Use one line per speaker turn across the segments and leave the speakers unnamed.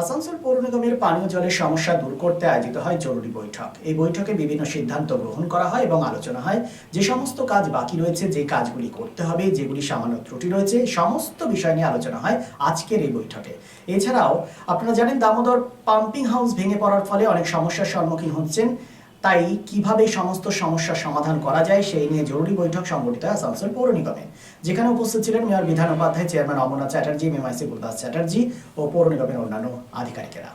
আসানসোল পৌর নিগমের পানীয় জলের সমস্যা দূর করতে আয়োজিত হয় জরুরি বৈঠক। এই বৈঠকে বিভিন্ন সিদ্ধান্ত গ্রহণ করা হয় এবং আলোচনা হয় যে সমস্ত কাজ বাকি রয়েছে, যে কাজগুলি করতে হবে, যেগুলি সামান্য ত্রুটি রয়েছে সমস্ত বিষয় নিয়ে আলোচনা হয় আজকের এই বৈঠকে। এছাড়াও আপনারা জানেন দামোদর পাম্পিং হাউস ভেঙে পড়ার ফলে অনেক সমস্যার সম্মুখীন হচ্ছেন তাই কীভাবে সমস্ত সমস্যার সমাধান করা যায় সেই নিয়ে জরুরি বৈঠক সংগঠিত হয় আসানসোল পৌর নিগমে। যেখানে উপস্থিত ছিলেন মেয়র বিধান উপাধ্যায় চেয়ারম্যান অমরনাথ চ্যাটার্জি মেমাইসি গুরুদাস চ্যাটার্জি ও পৌর নিগমের অন্যান্য আধিকারিকেরা।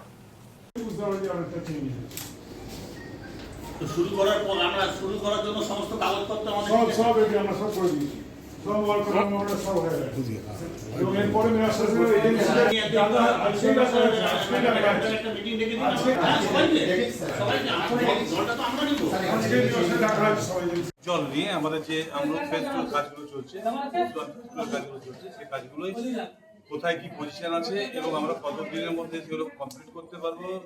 শুরু করার পর আমরা শুরু করার জন্য সমস্ত কাগজপত্র আমাদের
সব সব এটি আমরা সব করে দিয়েছি।
জল নিয়ে আমাদের যে আমরা ফেস্টুয়াল কাজগুলো চলছে কাজগুলো চলছে সেই কাজগুলোই কোথায় কি পজিশন আছে এবং আমরা কত দিনের মধ্যে সেগুলো কমপ্লিট করতে পারব আহ,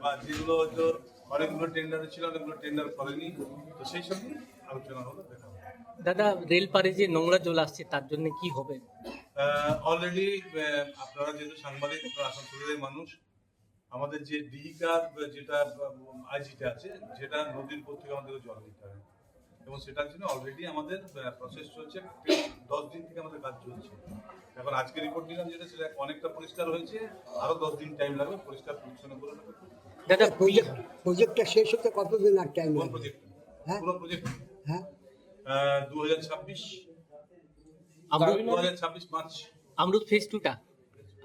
বা যেগুলো হয়তো অনেকগুলো টেন্ডারে ছিল অনেকগুলো টেন্ডার করেনি তো সেই সব আলোচনা হলো দেখা হলো
দাদা রেল পারে যে নোংরা জল আসছে তার জন্য কি হবে?
অলরেডি আপনারা যেহেতু সাংবাদিক আপনারা আসানসোলের মানুষ আমাদের যে ডিহিকার যেটা আইজিটা আছে যেটা নদীর উপর থেকে আমাদের জল দিতে হয়। এবং সেটার জন্য অলরেডি আমাদের প্রসেস চলছে দশ দিন থেকে আমাদের কাজ চলছে। এখন আজকে রিপোর্ট দিলাম যেটা সেটা অনেকটা পরিষ্কার হয়েছে আরও দশ দিন টাইম লাগবে পরিষ্কার পরিচ্ছন্ন করে
দাদা
প্রজেক্ট প্রজেক্টটা শেষ হতে কতদিন আর টাইম লাগবে?
প্রজেক্ট
হ্যাঁ?
পুরো প্রজেক্ট
হ্যাঁ?
দু হাজার ছাব্বিশ। ছাব্বিশ মার্চ।
আমরুত ফেজ টুটা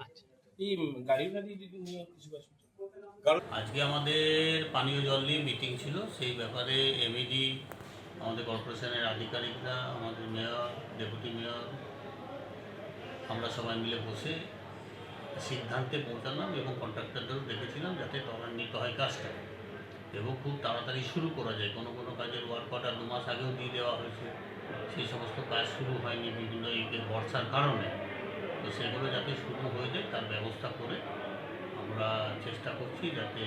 আচ্ছা।
এই গাড়ি গাড়ি নিয়ে কিছু
আজকে আমাদের পানীয় জল নিয়ে মিটিং ছিল। সেই ব্যাপারে এমইডি আমাদের কর্পোরেশনের আধিকারিকরা আমাদের মেয়র ডেপুটি মেয়র আমরা সবাই মিলে বসে সিদ্ধান্তে পৌঁছালাম এবং কন্ট্রাক্টরদেরও দেখেছিলাম যাতে ত্বরান্বিত হয় কাজটা। এবং খুব তাড়াতাড়ি শুরু করা যায়। কোনো কোনো কাজের ওয়ার্ক অর্ডার দু মাস আগেও দিয়ে দেওয়া হয়েছে। সেই সমস্ত কাজ শুরু হয়নি বিভিন্ন এই যে বর্ষার কারণে। তো সেগুলো যাতে শুরু হয়ে যায় তার ব্যবস্থা করে আমরা চেষ্টা করছি যাতে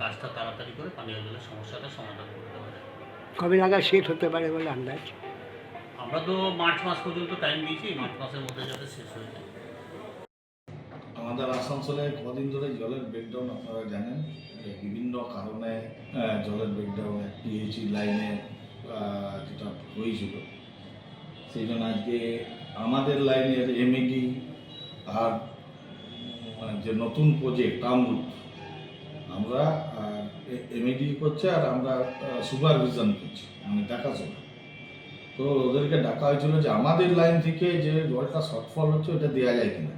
কাজটা তাড়াতাড়ি করে পানীয় জলের সমস্যাটা সমাধান করতে পারে
কবে নাগাদ শেষ হতে পারে বলে আন্দাজ?
আমরা তো মার্চ মাস পর্যন্ত টাইম দিয়েছি মার্চ মাসের মধ্যে যাতে শেষ হয়ে যায়।
আমাদের আসানসোলে কদিন ধরে জলের ব্রেকডাউন আপনারা জানেন। বিভিন্ন কারণে জলের ব্রেকডাউন পিএইচি লাইনে যেটা হয়েছিল। সেই জন্য আজকে আমাদের লাইনের এমইডি আর যে নতুন প্রজেক্ট আমরুত আমরা এমইডি করছে আর আমরা সুপারভিশন করছি মানে দেখাশোনা। তো ওদেরকে ডাকা হয়েছিল যে আমাদের লাইন থেকে যে জলটা শর্টফল হচ্ছে, ওটা দেওয়া যায় কিনা।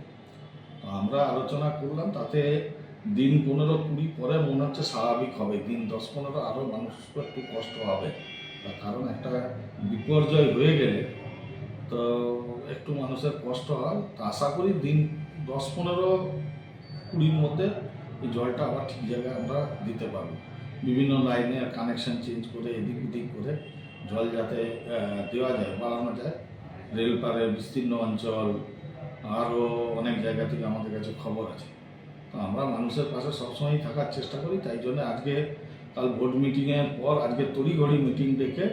তো আমরা আলোচনা করলাম, তাতে দিন পনেরো কুড়ি পরে মনে হচ্ছে স্বাভাবিক হবে। দিন দশ পনেরো আরও মানুষকে একটু কষ্ট হবে। তার কারণ একটা বিপর্যয় হয়ে গেলে তো একটু মানুষের কষ্ট হয়। তো আশা করি দিন দশ পনেরো কুড়ির মধ্যে এই জলটা আবার ঠিক জায়গায় আমরা দিতে পারব। বিভিন্ন লাইনে কানেকশন চেঞ্জ করে, এদিক ওদিক করে জল যাতে দেওয়া যায়, বাড়ানো যায়। রেলপারের বিস্তীর্ণ অঞ্চল আরও অনেক জায়গা থেকে আমাদের কাছে খবর আছে। তো আমরা মানুষের পাশে সবসময় থাকার চেষ্টা করি তাই জন্য আজকে কাল ভোট মিটিংয়ের পর আজকে তড়িঘড়ি মিটিং ডেকে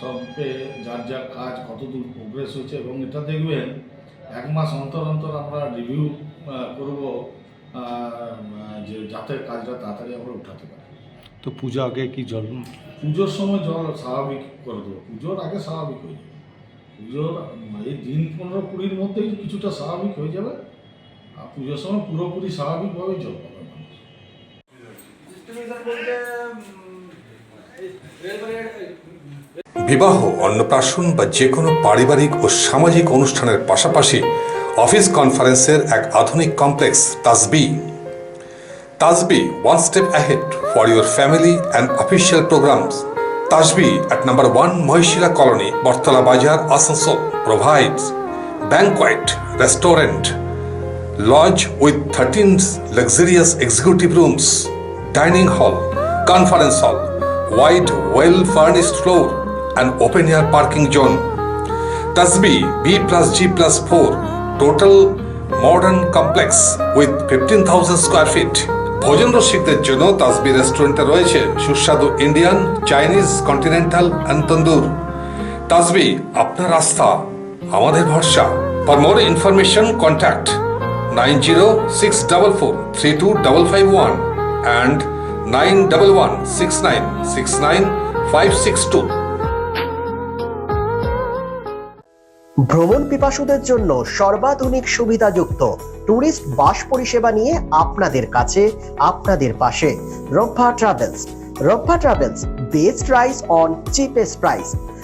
সবকে যার যার কাজ কতদূর প্রোগ্রেস হয়েছে এবং এটা দেখবেন এক মাস অন্তর অন্তর আমরা রিভিউ করব যে যাতে কাজটা তাড়াতাড়ি আমরা উঠাতে পারি।
তো পূজা আগে কি জল?
পুজোর সময় জল স্বাভাবিক করে দেবো। পুজোর আগে স্বাভাবিক হয়ে যাবে। পুজোর এই দিন পনেরো কুড়ির মধ্যেই কিছুটা স্বাভাবিক হয়ে যাবে। আর পুজোর সময় পুরোপুরি জল পাবে
বিবাহ, অন্নপ্রাশন বা যে কোনো পারিবারিক ও সামাজিক অনুষ্ঠানের পাশাপাশি অফিস কনফারেন্সের এক আধুনিক complex Tasbi Tasbi one step ahead for your family and official programs Tasbi at number one Mahishila colony, Battala Bazar, Asansol. Provides banquet, restaurant lodge with 13 luxurious executive rooms, dining hall, conference hall, wide, well furnished floor, and open air parking zone. Tasbi B plus G plus 4, total modern complex with 15,000 square feet. ভোজন রসিকদের জন্য তাসবি রেস্টুরেন্টে রয়েছে সুস্বাদু Indian Chinese continental and tandoor Tasbi আপনার আস্থা আমাদের ভরসা for more information contact nine zero six four three two five one and nine one six nine six nine five six two
ভ্রমণ পিপাসুদের জন্য সর্বাধুনিক সুবিধাযুক্ত ট্যুরিস্ট বাস পরিষেবা নিয়ে আপনাদের কাছে, আপনাদের পাশে। Rabba travels. Rabba travels, best price on cheapest price.